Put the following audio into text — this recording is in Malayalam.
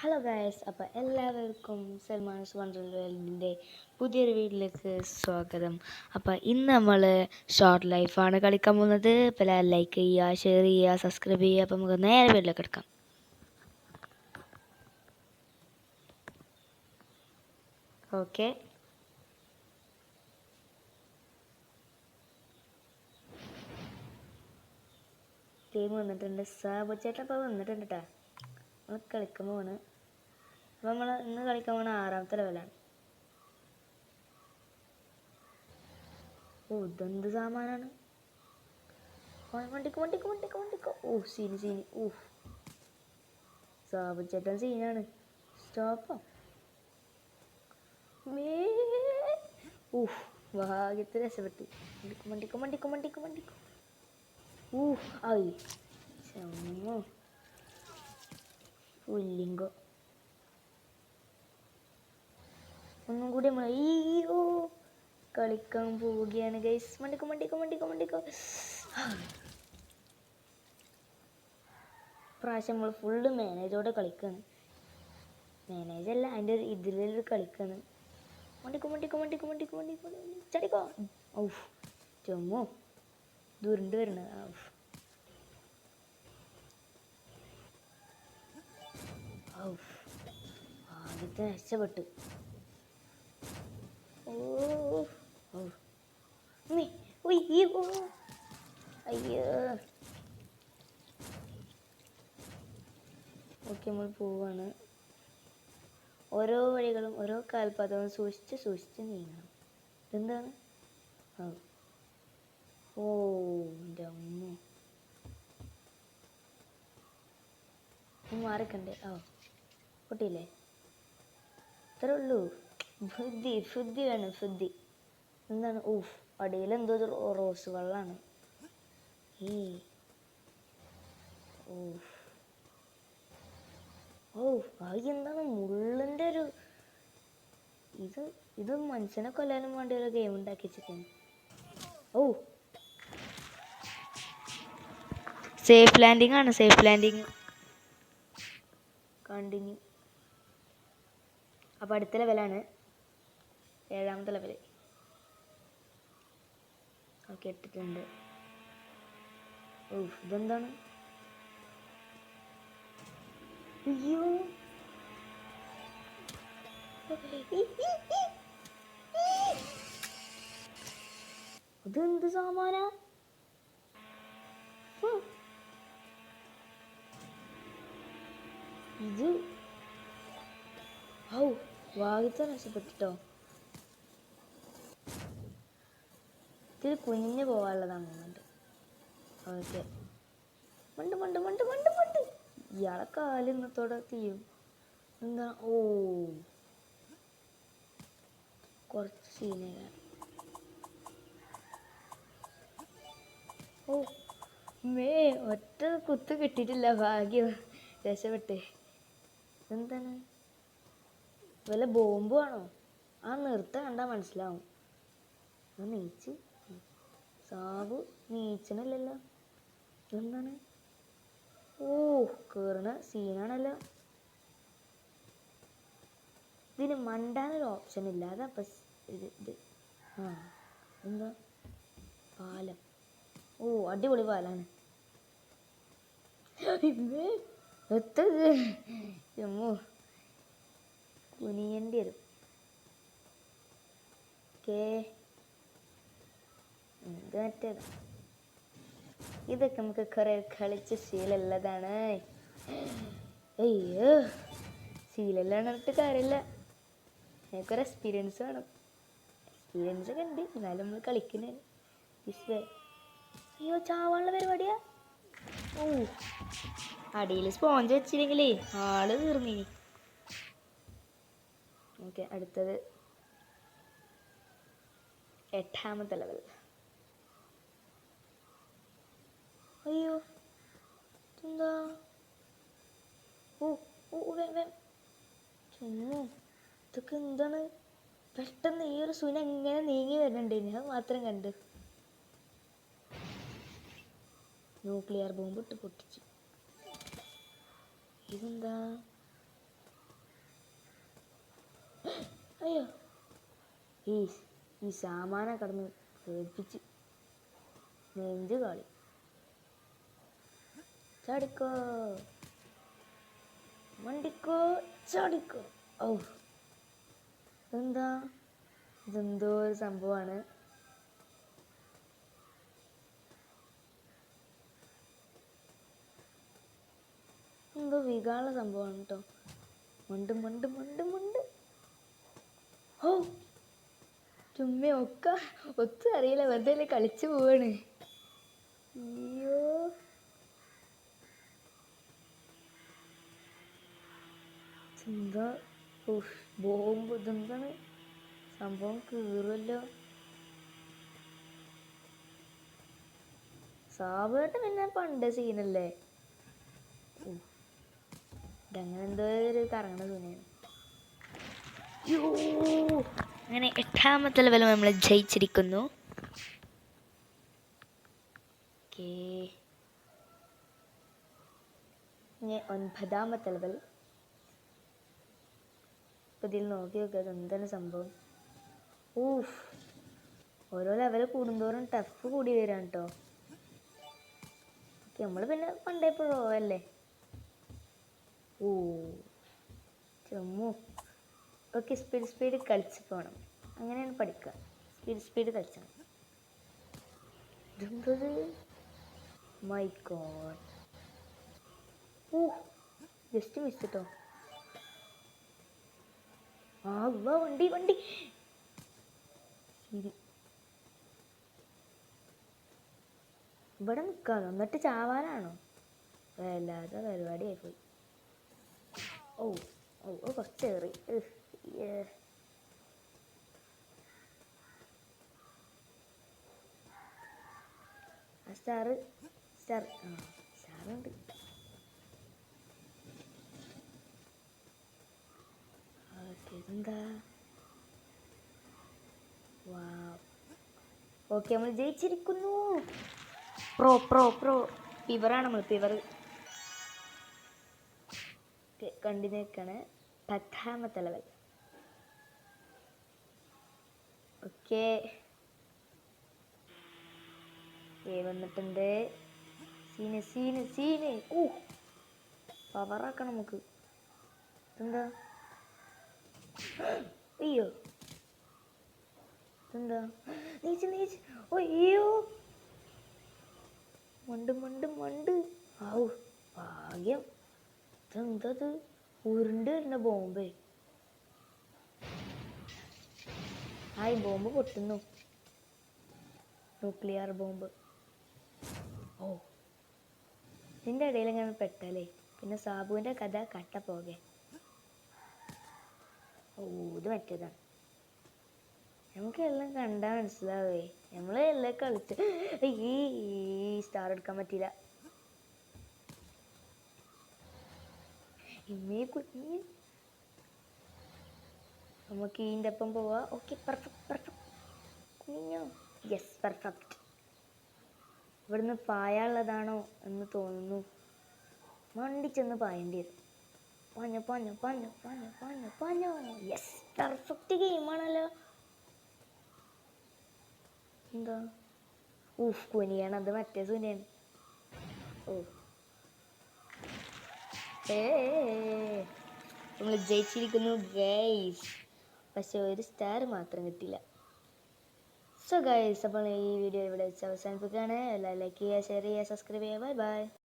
ഹലോ ഗായസ് അപ്പോൾ എല്ലാവർക്കും സൽമാൻസ് വണ്ടർ വേൾഡിന്റെ പുതിയൊരു വീട്ടിലേക്ക് സ്വാഗതം. അപ്പോൾ ഇന്ന് നമ്മൾ ഷോർട്ട് ലൈഫാണ് കളിക്കാൻ പോകുന്നത്. അപ്പോൾ ലൈക്ക് ചെയ്യുക ഷെയർ ചെയ്യുക സബ്സ്ക്രൈബ് ചെയ്യുക. അപ്പോൾ നമുക്ക് നേരെ വീട്ടിലേക്ക് എടുക്കാം. ഓക്കെ ടീം വന്നിട്ടുണ്ട്. സാബു ചേട്ടൻ അപ്പോൾ വന്നിട്ടുണ്ട് കേട്ടോ നമ്മൾ കളിക്കാൻ പോവാണ് അപ്പോൾ നമ്മൾ ഇന്ന് കളിക്കാൻ പോണ ആറാമത്തെ ലെവലാണ് ഓ ഇതെന്ത് സാമാനാണ്? വണ്ടിക്കോ വണ്ടിക്കോ വണ്ടിക്കോ വണ്ടിക്കോ. ഓ സീന് സീന് ഓ. സാബു ചേട്ടൻ സീനാണ് സ്റ്റോപ്പോ ഊഹ് ഭാഗ്യത്തിൽ രക്ഷപ്പെട്ടു. വണ്ടിക്കോ വണ്ടിക്കോ വണ്ടിക്കോ വണ്ടിക്കോ ഊഹ് ആയി. ചമ്മോ പുല്ലിങ്കോ ഒന്നും കൂടി നമ്മൾ അയ്യോ കളിക്കാൻ പോവുകയാണ് ഗൈസ് മണ്ടിക്കോ മണ്ടിക്കോ മണ്ടിക്കോ മണ്ടിക്കോ. പ്രാവശ്യം നമ്മൾ ഫുള്ള് മാനേജോടെ കളിക്കാണ്. മാനേജല്ല അതിന്റെ ഒരു ഇതിലൊരു കളിക്കാണ്. മണ്ടിക്കോ മണ്ടിക്കോ മണ്ടിക്കോ മണ്ടിക്കോ മണ്ടിക്കോ ചടിക്കോ. ഔഫ് ചുമ്മോ ദുരുണ്ട് വരണ ഔഫ്. ആദ്യത്തെ രക്ഷപ്പെട്ടു. ഓ ഓ. ഉയ്യോ. അയ്യോ. ഓക്കെ നമ്മൾ പോവാണ്. ഓരോ വഴികളും ഓരോ കാൽപാദവും സൂക്ഷിച്ച് സൂക്ഷിച്ച് നീങ്ങണം. എന്താണ് ഓ എന്റെ അമ്മ മാറിക്കണ്ടേ? ആ പൊട്ടിയില്ലേ? ഇത്രേ ഉള്ളൂ. ബുദ്ധി ബുദ്ധി വേണം ബുദ്ധി എന്താണ്? ഊഫ് അടിയിൽ എന്തോ റോസ് വെള്ളമാണ് ഈ. ഊഫ് ഓ അത് എന്താണ്? മുള്ളിന്റെ ഒരു ഇത് ഇത് മനുഷ്യനെ കൊല്ലാനും വേണ്ടി ഒരു ഗെയിം ഉണ്ടാക്കി വെച്ചിരിക്കുന്നു. ഓ. സേഫ് ലാൻഡിങ് ആണ് സേഫ് ലാൻഡിങ് കണ്ടിന്യൂ അപ്പോൾ അടുത്ത ലെവലാണ് ഏഴാമത്തെ ലെവൽ ഓക്കെ ഇട്ടിട്ടുണ്ട് ഓ ഇതെന്താണ്? അയ്യോ. ഇതെന്ത് സാമാനാ? വാഗിച്ച നഷ്ടപ്പെട്ടിട്ടോ? ഇതിൽ കുഞ്ഞു പോകാനുള്ളതാണ് തോന്നുന്നുണ്ട് ഓക്കെ. മണ്ട് മണ്ട് മണ്ട് മണ്ട് മണ്ട്. ഇയാളെ കാൽ ഇന്നത്തോടെ തീയും. എന്താ? ഓ. കുറച്ച് സീനേക്കാണ് ഓ. മേ ഒറ്റ കുത്ത് കിട്ടിയിട്ടില്ല. ഭാഗ്യം. രക്ഷപ്പെട്ടേ. എന്താണ്? വല്ല ബോംബും ആണോ ആ നിർത്ത കണ്ടാൽ മനസ്സിലാവും. ആ നീച്ച്. സാബു നീച്ചണല്ലല്ലോ. എന്താണ്? ഓ കേറണ സീനാണല്ലോ. ഇതിന് മണ്ടാനൊരു ഓപ്ഷൻ ഇല്ല. അതാ ഇപ്പം ഇത് ഇത്. ആ എന്താ? പാലം. ഓ അടിപൊളി പാലാണ്. എത്തത്? ചുമ്മോ കുനിയേണ്ടി വരും കേ. ഇത് മറ്റേത് ഇതൊക്കെ നമുക്ക് കുറെ കളിച്ച് ശീലമുള്ളതാണ്. അയ്യോ ശീലമില്ലാണ്ട് പറഞ്ഞിട്ട് കാര്യമില്ല. കുറെ എക്സ്പീരിയൻസ് വേണം. എക്സ്പീരിയൻസ് ഒക്കെ ഉണ്ട്. എന്നാലും നമ്മൾ കളിക്കുന്നേ. ഇസ്വേ അയ്യോ ചാവാനുള്ള പരിപാടിയാ? ഓ അടിയിൽ സ്പോഞ്ച് വെച്ചില്ലെങ്കിലേ ആൾ തീർന്നിനി. ഓക്കെ അടുത്തത്. എട്ടാമത്തെ ലെവൽ അയ്യോ എന്താ ഓ ഓ ചുമ്മാ ഇതൊക്കെ എന്താണ്? പെട്ടെന്ന് ഈ ഒരു സുന എങ്ങനെ നീങ്ങി വരുന്നുണ്ട് ഞാൻ മാത്രം കണ്ട്. ന്യൂക്ലിയർ ബോംബ് ഇട്ട് പൊട്ടിച്ചു. ഇതെന്താ? അയ്യോ. ഈ ഈ സാമാനെ കടന്ന് കേൾപ്പിച്ച് നെഞ്ച് കളി. ചാടിക്കോ. മണ്ടിക്കോ ചാടിക്കോ. ഔ. എന്താ ഇതെന്തോ ഒരു സംഭവമാണ് എന്തോ വികാള സംഭവമാണ് കേട്ടോ മണ്ട് മണ്ട് മണ്ട് മണ്ട്. ഓ ചുമ്മ ഒക്കെ. ഒത്തും അറിയില്ല. വെറുതെ കളിച്ചു പോവാണ്. അയ്യോ. എന്താ ബോംബ്. ഇതെന്താണ്? സംഭവം കീറുമല്ലോ സാബുവേട്ടൻ പിന്നെ പണ്ട് സീനല്ലേ? ഇതങ്ങനെന്തോ ഒരു കറങ്ങണ സീനാണ്. അങ്ങനെ എട്ടാമത്തെ ലെവൽ നമ്മൾ ജയിച്ചിരിക്കുന്നു. ഇനി ഒൻപതാമത്തെ ലെവൽ ഇപ്പം ഇതിൽ നോക്കി നോക്കുക ഇത് എന്താണ് സംഭവം? ഊഫ്. ഓരോ ലെവൽ കൂടുന്തോറും ടഫ് കൂടി വരാൻ കേട്ടോ നമ്മൾ പിന്നെ പണ്ടേ പ്രോ അല്ലേ? ഓ ചുമ്മു. ഓക്കെ സ്പീഡ് സ്പീഡ് കളിച്ച് പോകണം അങ്ങനെയാണ് പഠിക്കുക. സ്പീഡ് സ്പീഡ് കളിച്ചണം ഇതെന്തത്? My god oh just miss കേട്ടോ ആ വണ്ടി വണ്ടി. ഇവിടെ നിൽക്കാന്നോ എന്നിട്ട് ചാവാനാണോ? വല്ലാത്ത പരിപാടിയായി പോയി ഓ ഓ ഓ കുറച്ചേറി. ഏ. ആ സ്റ്റാറ് സ്റ്റാർ ആ സ്റ്റാറുണ്ട് ഓക്കെ വാ ഓക്കെ നമ്മൾ ജയിച്ചിരിക്കുന്നു. പ്രോ പ്രോ പ്രോ പിവറാണ് നമ്മൾ പിവർ കണ്ടു നിൽക്കണേ. പത്താമത്തെ ലെവൽ ഓക്കെ. വന്നിട്ടുണ്ട്. Scene scene scene. ഓ പവറാക്കണം നമുക്ക്. എന്താ അയ്യോ. എന്താ നീച്ച് നീച്ച്. അയ്യോ. മണ്ട് മണ്ട് മണ്ട്. ആവൂ ഭാഗ്യം. ഇതെന്തത്? ഉരുണ്ട് വരുന്ന ബോംബേ. ഈ ബോംബ് പൊട്ടുന്നു. Nuclear bomb. ഓ. നിന്റെ ഇടയിൽ ഇങ്ങനെ പെട്ടല്ലേ? പിന്നെ സാബുവിന്റെ കഥ കട്ട പോകെ. ഓ ഇത് മറ്റേതാണ് നമുക്ക് എല്ലാം കണ്ടാൽ മനസ്സിലാവേ. നമ്മൾ എല്ലാം കളിച്ച് ഈ സ്റ്റാർ എടുക്കാൻ പറ്റിയില്ല. ഇമ്മേ കുഞ്ഞ് നമുക്ക് ഇതിന്റെ ഒപ്പം പോവാ ഓക്കെ പെർഫെക്റ്റ് പെർഫെക്റ്റ് കുഞ്ഞോ യെസ് പെർഫെക്റ്റ് ഇവിടുന്ന് പായാനുള്ളതാണോ എന്ന് തോന്നുന്നു. മണ്ടി ചെന്ന് പായേണ്ടി വരും. പാഞ്ഞോ പാഞ്ഞോ പാഞ്ഞോ പാഞ്ഞോ പാഞ്ഞോ പാഞ്ഞോ. യെസ് പെർഫെക്റ്റ് ഗെയിമാണല്ലോ എന്താ? ഊഫ് കുനിയാണ്. അത് മറ്റേ സുനിയാണ് ഓ. ഏ. നമ്മൾ ജയിച്ചിരിക്കുന്നു ഗൈസ് പക്ഷെ ഒരു സ്റ്റാർ മാത്രം കിട്ടിയില്ല സോ ഗൈസ് അപ്പോൾ ഈ വീഡിയോ ഇവിടെ വെച്ച് അവസാനിപ്പിക്കുകയാണ്. എല്ലാം ലൈക്ക് ചെയ്യുക ഷെയർ ചെയ്യുക സബ്സ്ക്രൈബ് ചെയ്യുക. Bye bye